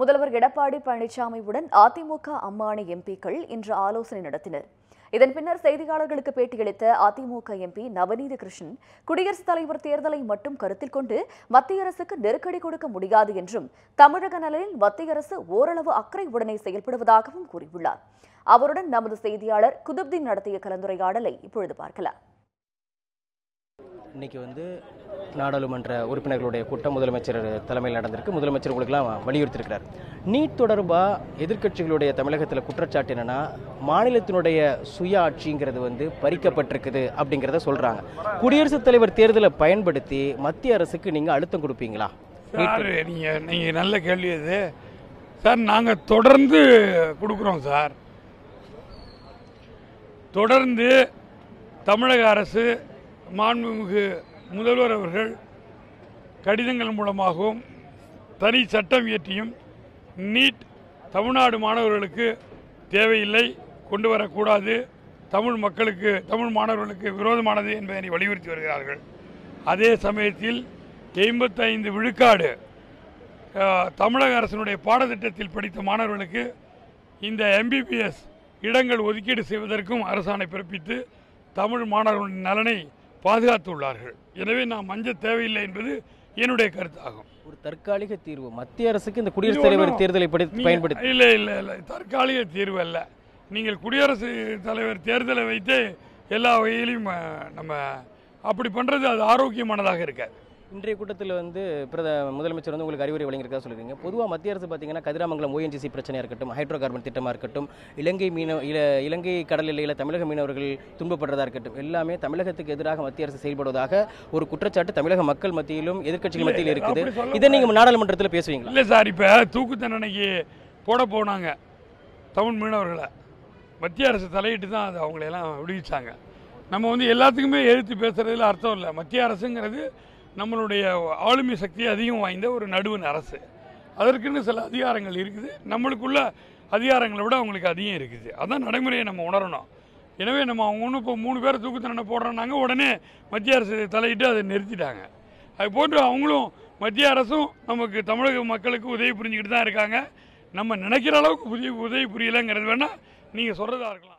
முதல்வர் எடப்பாடி பழனிசாமியுடன் அதிமுக அம்மாணி எம்பிக்கள் இன்று ஆலோசனை நடத்தினர். இதன் பின்னர் செய்தியாளர்களுக்கு பேட்டியளித்த அதிமுக எம்பி நவநீத கிருஷ்ணன் குடியரசுத் தலைவர் தேர்தலை மட்டும் கருத்தில் கொண்டு மத்திய அரசுக்கு நெருக்கடி கொடுக்க முடியாது என்றும் தமிழக நலனில் மத்திய அரசு ஓரளவு அக்கறை உடனே செயல்படுவதாகவும் கூறியுள்ளார். அவருடன் நமது செய்தியாளர் குதுப்தீன் நடத்திய கலந்துரையாடலை இப்பொழுது பார்க்கலாம். இன்னைக்கு வந்து நாடாளுமன்ற உறுப்பினர்களுடைய கூட்டம் முதலமைச்சர் தலைமையில் நடந்திருக்கு. முதலமைச்சர் உங்களுக்குலாம் வலியுறுத்திருக்கிறார் நீட் தொடர்பாக எதிர்க்கட்சிகளுடைய தமிழகத்தில் குற்றச்சாட்டு என்னன்னா மாநிலத்தினுடைய சுய ஆட்சிங்கிறது வந்து பறிக்கப்பட்டிருக்குது அப்படிங்கிறத சொல்றாங்க. குடியரசுத் தலைவர் தேர்தலை பயன்படுத்தி மத்திய அரசுக்கு நீங்க அழுத்தம் கொடுப்பீங்களா? நீங்கள் நீங்கள் நல்ல கேள்வி அது சார் நாங்கள் தொடர்ந்து கொடுக்குறோம் சார். தொடர்ந்து தமிழக அரசு மாண்புமிகு முதல்வர் அவர்கள் கடிதங்கள் மூலமாகவும் தனி சட்டம் இயற்றியும் நீட் தமிழ்நாடு மாணவர்களுக்கு தேவையில்லை கொண்டு வரக்கூடாது. தமிழ் மக்களுக்கு தமிழ் மாணவர்களுக்கு விரோதமானது என்பதனை வலியுறுத்தி வருகிறார்கள். அதே சமயத்தில் எண்பத்தைந்து விழுக்காடு தமிழக அரசினுடைய பாடத்திட்டத்தில் படித்த மாணவர்களுக்கு இந்த எம்பிபிஎஸ் இடங்கள் ஒதுக்கீடு செய்வதற்கும் அரசாணை பிறப்பித்து தமிழ் மாணவர்களின் நலனை பாதுகாத்துள்ளார்கள். எனவே நாம் மஞ்ச தேவையில்லை என்பது என்னுடைய கருத்தாகும். ஒரு தற்காலிக தீர்வு. மத்திய அரசுக்கு இந்த குடியரசுத் தலைவர் தேர்தலை பயன்படுத்தி இல்லை இல்லை இல்லை. தற்காலிக தீர்வு அல்ல. நீங்கள் குடியரசுத் தலைவர் தேர்தலை வைத்து எல்லா வகையிலையும் நம்ம அப்படி பண்ணுறது அது ஆரோக்கியமானதாக இருக்காது. இன்றைய கூட்டத்தில் வந்து பிரத முதலமைச்சர் வந்து உங்களுக்கு அறிவுரை வழங்கியிருக்கா சொல்லிருக்கீங்க பொதுவாக மத்திய அரசு பார்த்தீங்கன்னா கதிராமங்கலம் ஓஎன்ஜிசி பிரச்சனையாக இருக்கட்டும் ஹைட்ரோ கார்பன் திட்டமாக இருக்கட்டும் இலங்கை மீனவ இல இலங்கை கடல் எல்லையில் தமிழக மீனவர்கள் துன்பப்படுறதா இருக்கட்டும் எல்லாமே தமிழகத்துக்கு எதிராக மத்திய அரசு செயல்படுவதாக ஒரு குற்றச்சாட்டு தமிழக மக்கள் மத்தியிலும் எதிர்க்கட்சிகள் மத்தியில் இருக்குது. இதை நீங்கள் நாடாளுமன்றத்தில் பேசுவீங்களா? இல்லை சார் இப்போ தூக்கு தண்டனைக்கு போட போனாங்க தமிழ் மீனவர்களை. மத்திய அரசு தலையிட்டு தான் அது அவங்களையெல்லாம் விடுவிச்சாங்க. நம்ம வந்து எல்லாத்துக்குமே எதிர்த்து பேசுறதுல அர்த்தம் இல்லை. மத்திய அரசுங்கிறது நம்மளுடைய ஆளுமை சக்தி அதிகம் வாய்ந்த ஒரு நடுவன் அரசு. அதற்குன்னு சில அதிகாரங்கள் இருக்குது. நம்மளுக்குள்ள அதிகாரங்களை விட அவங்களுக்கு அதிகம் இருக்குது. அதான் நடைமுறையை நம்ம உணரணும். எனவே நம்ம அவங்க ஒன்று இப்போ மூணு பேர் தூக்கு தண்டனை போடுறோன்னாங்க உடனே மத்திய அரசு தலையிட்டு அதை நிறுத்திட்டாங்க. அது போன்று அவங்களும் மத்திய அரசும் நமக்கு தமிழக மக்களுக்கு உதவி புரிஞ்சுக்கிட்டு தான் இருக்காங்க. நம்ம நினைக்கிற அளவுக்கு புதிய உதவி புரியலைங்கிறது வேணால் நீங்கள் சொல்கிறதா இருக்கலாம்.